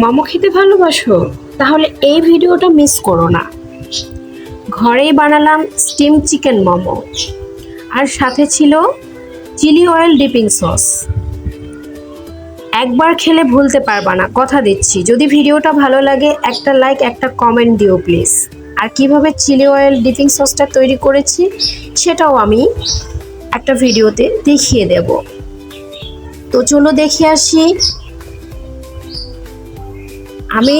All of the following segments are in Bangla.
মোমো খেতে ভালোবাসো? তাহলে এই ভিডিওটা মিস করো না। ঘরেই বানালাম স্টিম চিকেন মোমো। আর সাথে ছিল চিলি অয়েল ডিপিং সস একবার খেলে ভুলতে পারবা না, কথা দিচ্ছি। যদি ভিডিওটা ভালো লাগে, একটা লাইক একটা কমেন্ট দিও প্লিজ আর কীভাবে চিলি অয়েল ডিপিং সসটা তৈরি করেছি, সেটাও আমি একটা ভিডিওতে দেখিয়ে দেব। তো চলো দেখে আসি আমি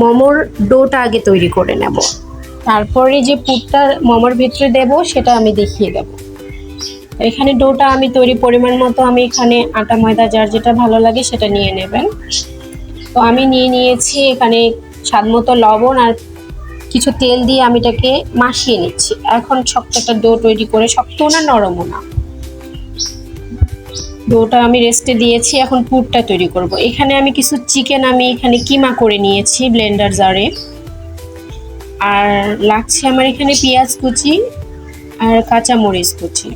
মোমোর ডোটা আগে তৈরি করে নেব। তারপরে যে পুরটা মোমোর ভিতরে দেব, সেটা আমি দেখিয়ে দেব। এখানে ডোটা আমি তৈরি পরিমাণ মতো আমি এখানে আটা, ময়দা, যার যেটা ভালো লাগে সেটা নিয়ে নেবেন। তো আমি নিয়ে নিয়েছি এখানে স্বাদ মতো লবণ আর কিছু তেল দিয়ে আমি এটাকে মাখিয়ে নিচ্ছি। এখন শক্ত একটা ডো তৈরি করে, শক্ত না, নরমও না। ডোটা আমি রেস্টে দিয়েছি, এখন পুরটা তৈরি করব। এখানে আমি কিছু চিকেন আমি এখানে কিমা করে নিয়েছি ব্লেন্ডার জারে আর লাগছে আমার এখানে পেঁয়াজ কুচি আর কাঁচা মরিচ কুচি।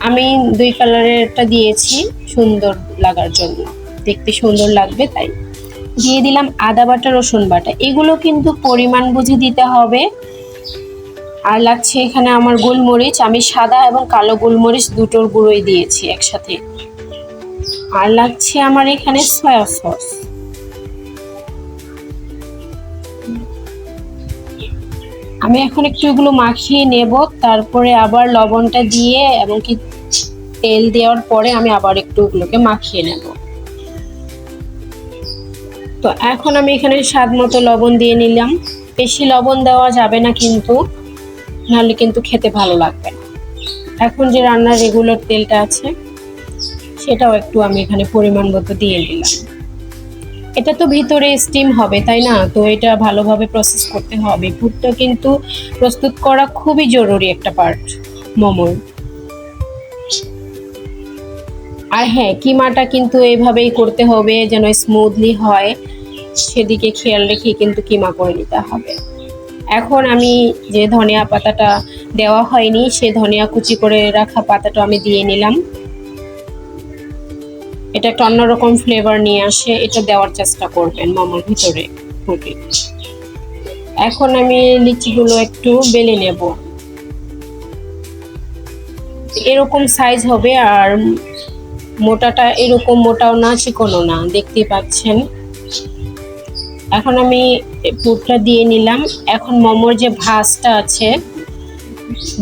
আমি দুই কালারেরটা দিয়েছি সুন্দর লাগার জন্য। দেখতে সুন্দর লাগবে তাই। দিয়ে দিলাম আদা বাটা রসুন বাটা। এগুলো কিন্তু পরিমাণ বুঝে দিতে হবে। আর লাগছে এখানে আমার গোলমরিচ। আমি সাদা এবং কালো গোলমরিচ দুটোর গুঁড়োই দিয়েছি একসাথে। আর লাগছে আমার এখানে সয়া সস আমি এখন একটু এগুলো মাখিয়ে নেব, তারপরে আবার লবণটা দিয়ে এবং কি তেল দেওয়ার পরে আমি আবার একটু ওগুলোকে মাখিয়ে নেব। তো এখন আমি এখানে স্বাদ মতো লবণ দিয়ে নিলাম। বেশি লবণ দেওয়া যাবে না কিন্তু। নাহলে কিন্তু খেতে ভালো লাগবে না। এখন যে রান্নার রেগুলার তেলটা আছে, সেটাও একটু আমি এখানে পরিমাণ মতো দিয়ে দিলাম। এটা তো ভিতরে স্টিম হবে, তাই না? তো এটা ভালোভাবে প্রসেস করতে হবে। পুরটা কিন্তু প্রস্তুত করা খুবই জরুরি একটা পার্ট মোমোর আর হ্যাঁ কিমাটা কিন্তু এইভাবেই করতে হবে যেন স্মুথলি হয়। সেদিকে খেয়াল রেখে কিন্তু কিমা করে নিতে হবে। এখন আমি যে ধনিয়া পাতাটা দেওয়া হয়নি, সে ধনিয়া কুচি করে রাখা পাতাটা আমি দিয়ে নিলাম। এটা একটা অন্যরকম ফ্লেভার নিয়ে আসে, এটা দেওয়ার চেষ্টা করবেন মোমোর ভিতরে। এখন আমি লিচিগুলো একটু বেলে নেব। এরকম সাইজ হবে আর মোটাটা এরকম মোটাও না, চিকনও না, দেখতে পাচ্ছেন? এখন আমি পুরটা দিয়ে নিলাম। এখন মোমোর যে ভাজটা আছে,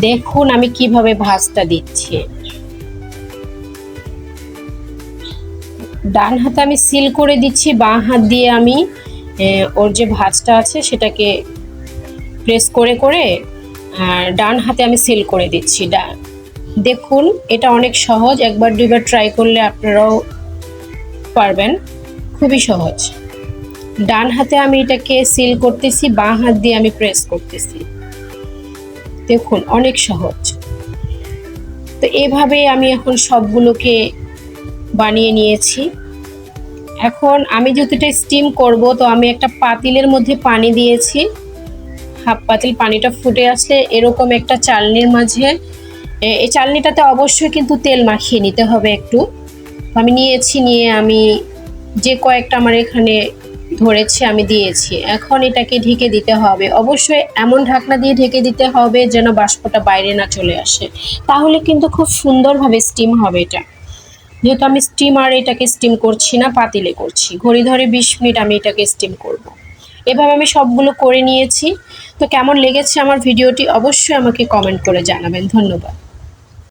দেখুন আমি কীভাবে ভাজটা দিচ্ছি। ডান হাতে আমি সিল করে দিচ্ছি, বাঁ হাত দিয়ে আমি ওর যে ভাজটা আছে সেটাকে প্রেস করে করে, আর ডান হাতে আমি সিল করে দিচ্ছি। দেখুন, এটা অনেক সহজ। একবার দুইবার ট্রাই করলে আপনারাও পারবেন। খুবই সহজ। ডান হাতে আমি এটাকে সিল করতেছি, বাঁ হাত দিয়ে আমি প্রেস করতেছি। দেখুন, অনেক সহজ। তো এভাবে আমি এখন সবগুলোকে বানিয়ে নিয়েছি। এখন আমি যতটা স্টিম করব, তো আমি একটা পাতিলের মধ্যে পানি দিয়েছি। হাফ পাতিল পানিটা ফুটে আসলে এরকম একটা চালনির মাঝে। এই চালনিটাতে অবশ্যই কিন্তু তেল মাখিয়ে নিতে হবে একটু। আমি নিয়েছি, নিয়ে আমি যে কয়েকটা আমার এখানে ধরেছে, আমি দিয়েছি। এখন এটাকে ঢেকে দিতে হবে। অবশ্যই এমন ঢাকনা দিয়ে ঢেকে দিতে হবে যেন বাষ্পটা বাইরে না চলে আসে। তাহলে কিন্তু খুব সুন্দরভাবে স্টিম হবে এটা। যেহেতু আমি স্টিমার এটাকে স্টিম করছি না, পাতিলে করছি। ঘড়ি ধরে বিশ মিনিট আমি এটাকে স্টিম করব। এভাবে আমি সবগুলো করে নিয়েছি। তো কেমন লেগেছে আমার ভিডিওটি অবশ্যই আমাকে কমেন্ট করে জানাবেন। ধন্যবাদ।